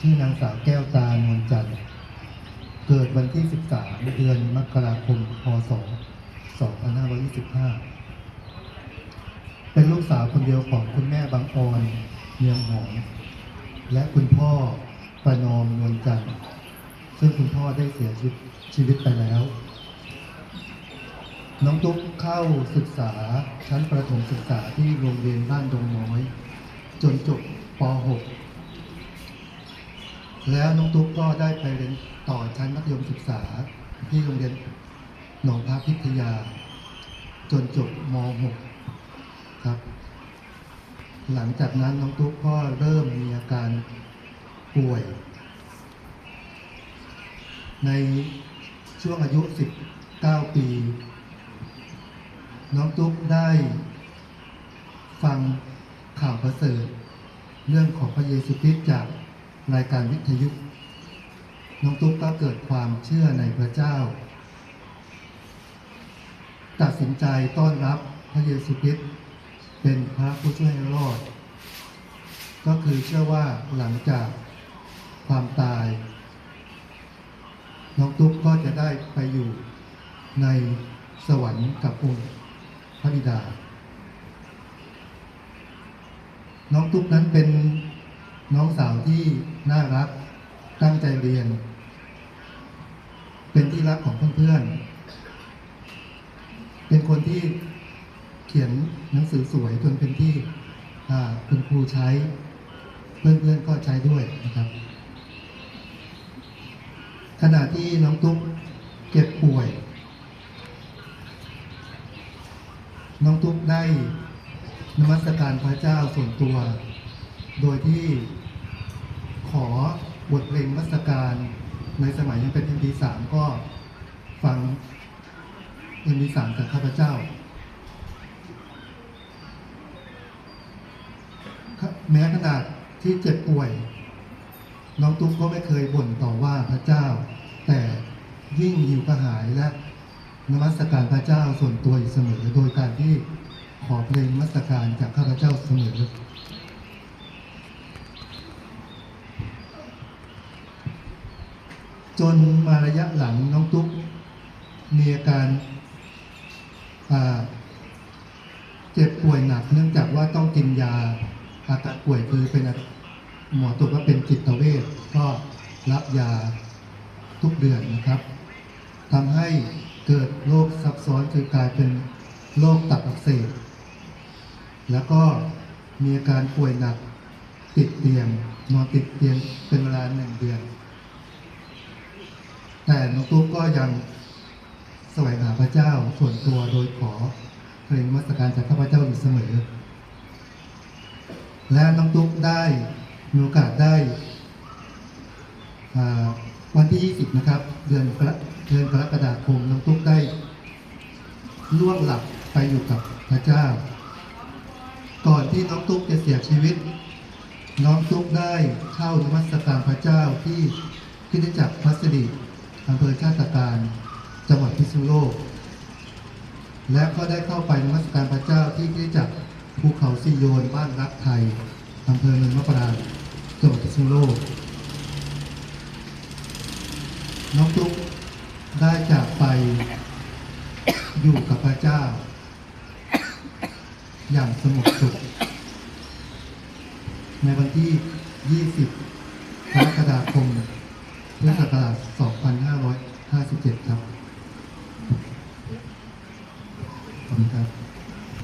ชื่อนางสาวแก้วตานวลจันทร์เกิดวันที่ 13 เดือนมกราคม พศ 2525 เป็นลูกสาวคนเดียวของคุณแม่บางออนเมียงหอมและคุณพ่อประนอมนวลจันทร์ซึ่งคุณพ่อได้เสียชีวิตชีวิตไปแล้ว น้องตุ๊กเข้าศึกษาชั้นประถมศึกษาที่โรงเรียนบ้านดงน้อย จนจบป .6 แล้วน้องตุ๊กก็ได้ไปเรียนต่อชั้นมัธยมศึกษา ที่โรงเรียนหนองพระพิทยา จนจบม .6 ครับ หลังจากนั้นน้องตุ๊กก็เริ่มมีอาการป่วย ในช่วงอายุ 19 ปี น้องตุ๊กได้ฟังข่าวประเสริฐ เรื่องของพระเยซูคริสต์จาก รายการวิทยุ น้องตุ๊กก็เกิดความเชื่อในพระเจ้า ตัดสินใจต้อนรับพระเยซูคริสต์เป็นพระผู้ช่วยให้รอด ก็คือเชื่อว่าหลังจากความตาย น้องตุ๊กก็จะได้ไปอยู่ในสวรรค์กับองค์พระบิดา น้องตุ๊กนั้นเป็น น้องสาวที่น่ารัก ตั้งใจเรียน เป็นที่รักของเพื่อนๆ เป็นคนที่เขียนหนังสือสวยจนเป็นที่คุณครูใช้ เพื่อนๆก็ใช้ด้วยนะครับ ขณะที่น้องตุ๊กเก็บป่วย น้องตุ๊กได้นมัสการพระเจ้าส่วนตัว โดยที่ขอบทเพลงนมัสการในสมัยยังเป็น MP3 ก็ฟัง MP3 จากข้าพเจ้า แม้ขนาดที่เจ็บป่วย น้องตุ๊กก็ไม่เคยบ่นต่อว่าพระเจ้า แต่ยิ่งหิวกระหายและนมัสการพระเจ้าส่วนตัวอยู่เสมอ โดยการที่ขอเพลงนมัสการจากข้าพเจ้าเสมอ จนมาระยะหลังน้องตุ๊กมีอาการเจ็บป่วยหนัก เนื่องจากว่าต้องกินยาอาการป่วยคือเป็นหมอตรวจว่าเป็นจิตเวชก็รับยาทุกเดือนนะครับทำให้เกิดโรคซับซ้อนคือกลายเป็นโรคตับอักเสบแล้วก็มีอาการป่วยหนักติดเตียงนอนติดเตียงเป็นเวลาหนึ่งเดือน ก็ยังแสวงหาพระเจ้าส่วนตัวโดยขอเพลงมัสการจากข้าพเจ้าอยู่เสมอ และน้องตุ๊กได้มีโอกาสได้วันที่ 20 นะครับ เดือนกรเดือนกรกฎาคมน้องตุ๊กได้ล่วงหลับไปอยู่กับพระเจ้า ก่อนที่น้องตุ๊กจะเสียชีวิต น้องตุ๊กได้เข้านมัสการพระเจ้าที่คริสตจักรพัสดี อำเภอชาติการ จังหวัดพิษณุโลก และก็ได้เข้าไปนมัสการพระเจ้าที่คริสตจักภูเขาซีโยนบ้านรักไทยอำเภอเมืองมะปรางจังหวัดพิษณุโลก น้องตุ๊กได้จากไปอยู่กับพระเจ้า อย่างสงบสุขในวันที่ 20กรกฎาคมพุทธศักราช